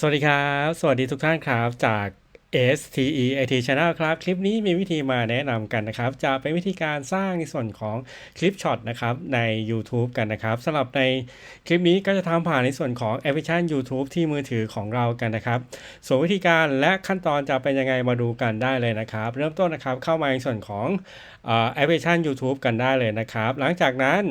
สวัสดีครับ สวัสดีทุกท่านครับจาก STE IT Channel ครับ คลิปนี้มีวิธีมาแนะนำกันนะครับ จะเป็นวิธีการสร้างในส่วนของคลิปช็อตนะครับใน YouTube กันนะครับสำหรับในคลิปนี้ก็จะทำผ่านในส่วนของแอปพลิเคชัน YouTube ที่มือถือของเรากันนะครับ ส่วนวิธีการและขั้นตอนจะเป็นยังไงมาดูกันได้เลยนะครับ เริ่มต้นนะครับเข้ามาในส่วนของแอปพลิเคชัน YouTube กันได้เลยนะครับ หลังจากนั้น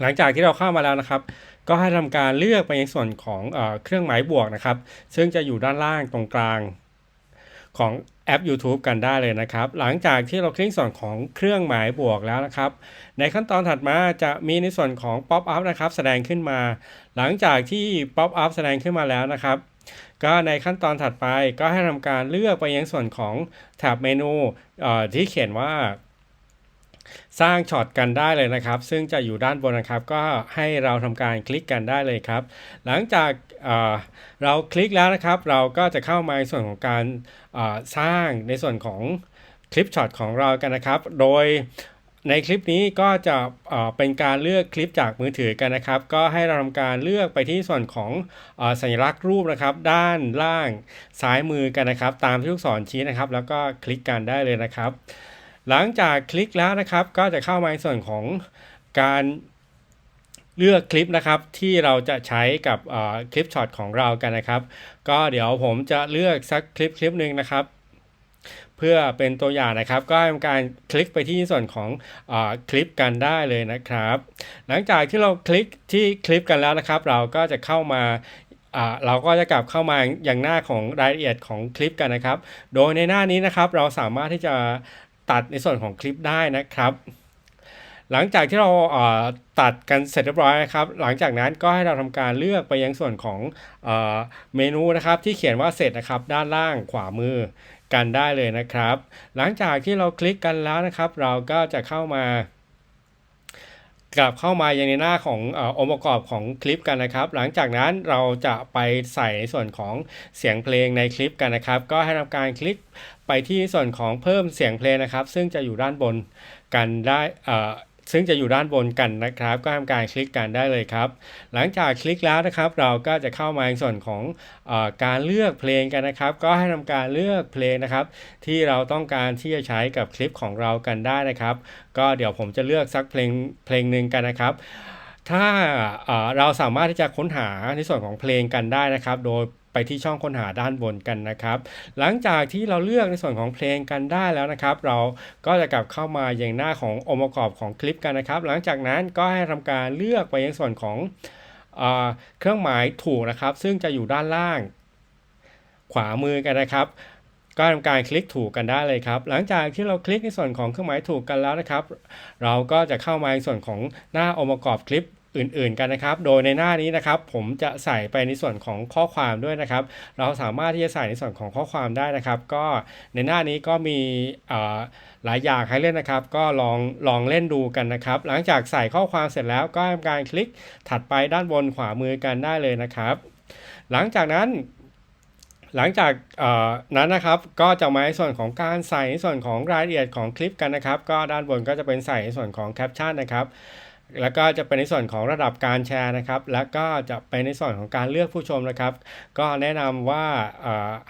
หลังจากที่เราเข้ามาแล้วนะครับ ก็ให้ทำการเลือกไปในส่วนของเอเครื่องหมายบวกนะครับ ซึ่งจะอยู่ด้านล่างตรงกลางของแอป YouTube กันได้เลยนะครับ หลังจากที่เราคลิกส่วนของเครื่องหมายบวกแล้วนะครับ ในขั้นตอนถัดมาจะมีในส่วนของ Pop Up นะครับ แสดงขึ้นมา หลังจากที่ Pop Up แสดงขึ้นมาแล้วนะครับ ก็ในขั้นตอนถัดไปก็ให้ทำการเลือกไปยังส่วนของแถบเมนูที่เขียนว่า สร้างช็อตกันได้เลยนะครับ ซึ่งจะอยู่ด้านบนนะครับ ก็ให้เราทำการคลิกกันได้เลยครับ หลังจากเเราคลิกแล้วนะครับ เราก็จะเข้ามาในส่วนของการสร้างในส่วนของคลิปช็อตของเรากันนะครับ โดยในคลิปนี้ก็จะเเป็นการเลือกคลิปจากมือถือกันนะครับ ก็ให้เราทำการเลือกไปที่ส่วนของอสัญลักษณ์รูปนะครับ ด้านล่างซ้ายมือกันนะครับ ตามที่ลูกศรชี้นะครับ แล้วก็คลิกกันได้เลยนะครับ หลังจากคลิกแล้วนะครับก็จะเข้ามาในส่วนของการเลือกคลิปนะครับที่เราจะใช้กับคลิปช็อตของเรากันนะครับ ก็เดี๋ยวผมจะเลือกสักคลิปคลิปหนึ่งนะครับ เพื่อเป็นตัวอย่างนะครับ ก็ทำการคลิกไปที่ส่วนของอคลิปกันได้เลยนะครับ หลังจากที่เราคลิกที่คลิปกันแล้วนะครับ เราก็จะเข้ามาเราก็จะกลับเข้ามาอย่างหน้าของรายละเอียดของคลิปกันนะครับ โดยในหน้านี้นะครับ เราสามารถที่จะ ตัดในส่วนของคลิปได้นะครับ หลังจากที่เราเตัดกันเสร็จเรียบร้อยนะครับ หลังจากนั้นก็ให้เราทำการเลือกไปยังส่วนของอเมนูนะครับ ที่เขียนว่าเสร็จนะครับ ด้านล่างขวามือกันได้เลยนะครับ หลังจากที่เราคลิกกันแล้วนะครับ เราก็จะเข้ามา กลับเข้ามายังในหน้าของอองค์ประกอบของคลิปกันนะครับ หลังจากนั้นเราจะไปใส่ในส่วนของเสียงเพลงในคลิปกันนะครับ ก็ให้ทำการคลิกไปที่ส่วนของเพิ่มเสียงเพลงนะครับ ซึ่งจะอยู่ด้านบนกันได้ ซึ่งจะอยู่ด้านบนกันนะครับ ก็ทำการคลิกกันได้เลยครับ หลังจากคลิกแล้วนะครับ เราก็จะเข้ามาในส่วนของอการเลือกเพลงกันนะครับ ก็ให้ทำการเลือกเพลงนะครับ ที่เราต้องการที่จะใช้กับคลิปของเรากันได้นะครับ ก็เดี๋ยวผมจะเลือกสักเพลงเพลงหนึ่งกันนะครับถ้าเราสามารถที่จะค้นหาในส่วนของเพลงกันได้นะครับ โดย ไปที่ช่องค้นหาด้านบนกันนะครับ หลังจากที่เราเลือกในส่วนของเพลงกันได้แล้วนะครับ เราก็จะกลับเข้ามาอย่างหน้าขององค์ประกอบของคลิปกันนะครับ หลังจากนั้นก็ให้ทำการเลือกไปยังส่วนของเอเครื่องหมายถูกนะครับ ซึ่งจะอยู่ด้านล่าง ขวามือกันนะครับก็ทำการคลิกถูกกันได้เลยครับ หลังจากที่เราคลิกในส่วนของเครื่องหมายถูกกันแล้วนะครับ เราก็จะเข้ามาในส่วนของหน้าองค์ประกอบคลิป อื่นๆกันนะครับ โดยในหน้านี้นะครับ ผมจะใส่ไปในส่วนของข้อความด้วยนะครับ เราสามารถที่จะใส่ในส่วนของข้อความได้นะครับ ก็ในหน้านี้ก็มีหลายอย่างให้เล่นนะครับ ก็ลองลองเล่นดูกันนะครับ หลังจากใส่ข้อความเสร็จแล้วก็ทำการคลิกถัดไปด้านบนขวามือกันได้เลยนะครับ หลังจากนั้นหลังจากนั้นนะครับก็จะมาในส่วนของการใส่ในส่วนของรายละเอียดของคลิปกันนะครับ ก็ด้านบนก็จะเป็นใส่ในส่วนของแคปชั่นนะครับ แล้วก็จะเป็นในส่วนของระดับการแชร์นะครับ แล้วก็จะเป็นในส่วนของการเลือกผู้ชมนะครับ ก็แนะนำว่า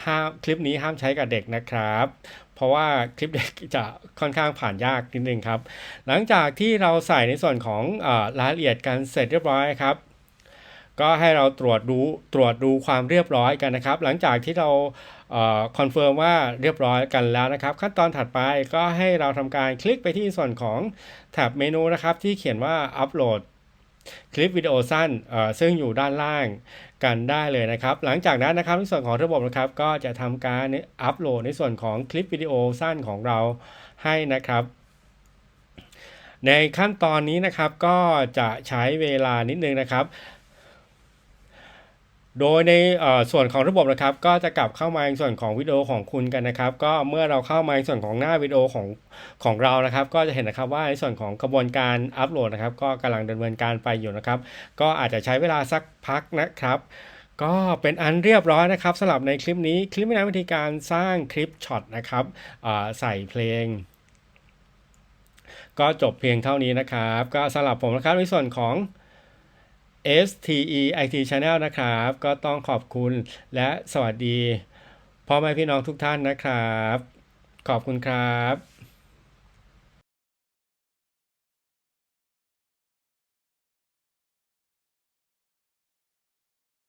ห้ามคลิปนี้ห้ามใช้กับเด็กนะครับ เพราะว่าคลิปเด็กจะค่อนข้างผ่านยากนิดนึงครับ หลังจากที่เราใส่ในส่วนของอรายละเอียดกันเสร็จเรียบร้อยครับ ก็ให้เราตรวจดูตรวจดูความเรียบร้อยกันนะครับ หลังจากที่เราคอนเฟิร์มว่าเรียบร้อยกันแล้วนะครับ ขั้นตอนถัดไปก็ให้เราทำการคลิกไปที่ส่วนของแท็บเมนูนะครับ ที่เขียนว่าอัปโหลดคลิปวิดีโอสั้นเออซึ่งอยู่ด้านล่างกันได้เลยนะครับ หลังจากนั้นนะครับในส่วนของระบบนะครับ ก็จะทำการอัปโหลดในส่วนของคลิปวิดีโอสั้นของเราให้นะครับในขั้นตอนนี้นะครับก็จะใช้เวลานิดนึงนะครับ โดยในส่วนของระบบนะครับ ก็จะกลับเข้ามาในส่วนของวิดีโอของคุณกันนะครับ ก็เมื่อเราเข้ามาในส่วนของหน้าวิดีโอของของเรานะครับ ก็จะเห็นนะครับว่าในส่วนของกระบวนการอัปโหลดนะครับ ก็กำลังดำเนินการไปอยู่นะครับ ก็อาจจะใช้เวลาสักพักนะครับ ก็เป็นอันเรียบร้อยนะครับสำหรับในคลิปนี้คลิปแนะนำวิธีการสร้างคลิปช็อตนะครับใส่เพลงก็จบเพียงเท่านี้นะครับ ก็สำหรับผมนะครับในส่วนของ STE IT Channel นะครับ ก็ต้องขอบคุณและสวัสดีพ่อแม่พี่น้องทุกท่านนะครับ ขอบคุณครับ